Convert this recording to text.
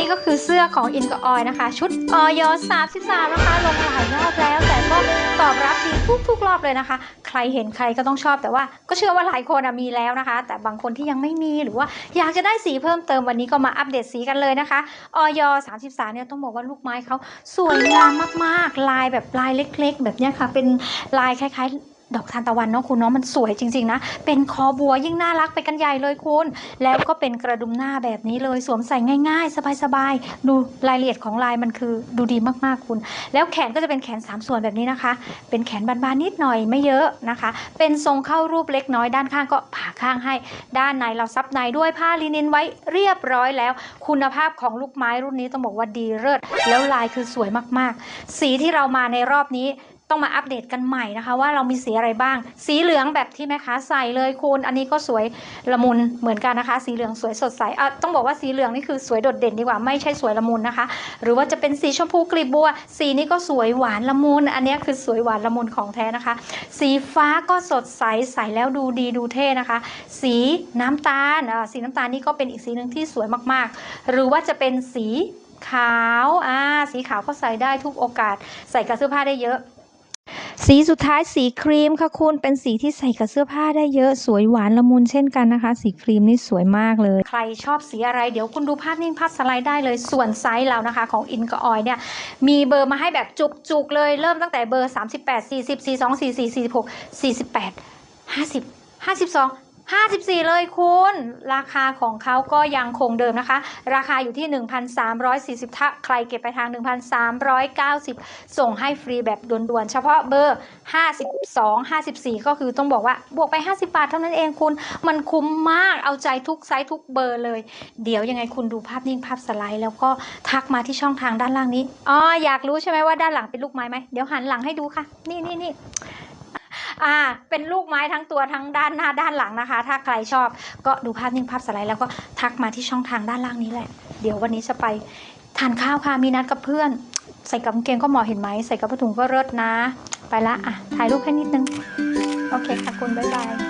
นี้ก็คือเสื้อของอินกับออยนะคะ ชุดออย33 นะคะ ลงหลายรอบแล้ว แต่ก็ตอบรับดีทุกๆรอบเลยนะคะ ใครเห็นใครก็ต้องชอบแต่ว่าก็เชื่อว่าหลายคนมีแล้วนะคะ แต่บางคนที่ยังไม่มีหรือว่าอยากจะได้สีเพิ่มเติมวันนี้ก็มาอัปเดตสีกันเลยนะคะออย33 เนี่ยต้องบอกว่าลูกไม้เขาสวยงามมากๆ ลายแบบลายเล็ก ๆ แบบนี้ค่ะ เป็นลายคล้ายๆ ดอกทานตะวันเนาะคุณเนาะมันสวยจริง ๆ นะ เป็นคอบัวยิ่งน่ารักไปกันใหญ่เลยคุณ แล้วก็เป็นกระดุมหน้าแบบนี้เลยสวมใส่ง่าย ๆ สบายๆดูรายละเอียดของลายมันคือดูดีมากๆคุณ แล้วแขนก็จะเป็นแขน 3 ส่วนแบบนี้นะคะ เป็นแขนบานๆนิดหน่อยไม่เยอะนะคะ เป็นทรงเข้ารูปเล็กน้อยด้านข้างก็ผ่าข้างให้ ด้านในเราซับในด้วยผ้าลินินไว้เรียบร้อยแล้ว คุณภาพของลูกไม้รุ่นนี้ต้องบอกว่าดีเลิศแล้วลายคือสวยมากๆ สีที่เรามาในรอบนี้ ต้องมาอัปเดตกันใหม่นะคะ ว่าเรามีสีอะไรบ้าง สีเหลืองแบบที่แม่ค้าใส่เลยคุณ อันนี้ก็สวยละมุนเหมือนกันนะคะ สีเหลืองสวยสดใสอะต้องบอกว่าสีเหลืองนี่คือสวยโดดเด่นดีกว่าไม่ใช่สวยละมุนนะคะ หรือว่าจะเป็นสีชมพูกลีบบัว สีนี้ก็สวยหวานละมุนอันนี้คือสวยหวานละมุนของแท้นะคะ สีฟ้าก็สดใสใสแล้วดูดีดูเท่นะคะ สีน้ำตาลอ่าสีน้ำตาลนี่ก็เป็นอีกสีหนึ่งที่สวยมากๆ หรือว่าจะเป็นสีขาว อ่า สีขาวก็ใส่ได้ทุกโอกาส ใส่กับเสื้อผ้าได้เยอะ สีสุดท้ายสีครีมค่ะคุณเป็นสีที่ใส่กับเสื้อผ้าได้เยอะสวยหวานละมุนเช่นกันนะคะ สีครีมนี่สวยมากเลย ใครชอบสีอะไรเดี๋ยวคุณดูภาพนิ่งภาพสไลด์ได้เลยส่วนไซส์เรานะคะ ของอินกออยเนี่ยมีเบอร์มาให้แบบจุกๆเลยเริ่มตั้งแต่เบอร์ 38 40 42 44 46 48 50 52 54 เลยคุณ ราคาของเขาก็ยังคงเดิมนะคะ ราคาอยู่ที่ 1,340 ถ้าใครเก็บไปทาง 1,390 ส่งให้ฟรีแบบด่วนๆ เฉพาะเบอร์ 52 54 ก็คือต้องบอกว่าบวกไป 50 บาทเท่านั้นเองคุณ มันคุ้มมากเอาใจทุกไซส์ทุกเบอร์เลย เดี๋ยวยังไงคุณดูภาพนิ่งภาพสไลด์ แล้วก็ทักมาที่ช่องทางด้านล่างนี้อ๋ออยากรู้ใช่ไหมว่าด้านหลังเป็นลูกไม้ไหมเดี๋ยวหันหลังให้ดูค่ะ นี่นี่นี่ อ่า เป็นลูกไม้ทั้งตัวทั้งด้านหน้าด้านหลังนะคะ ถ้าใครชอบก็ดูภาพนิ่งภาพสไลด์แล้วก็ทักมาที่ช่องทางด้านล่างนี้แหละ เดี๋ยววันนี้จะไปทานข้าวค่ะมีนัดกับเพื่อน ใส่กับกางเกงก็เหมาะเห็นไหมใส่กับผ้าถุงก็เลิศนะ ไปละอะถ่ายรูปให้นิดนึง โอเคค่ะคุณบ๊ายบาย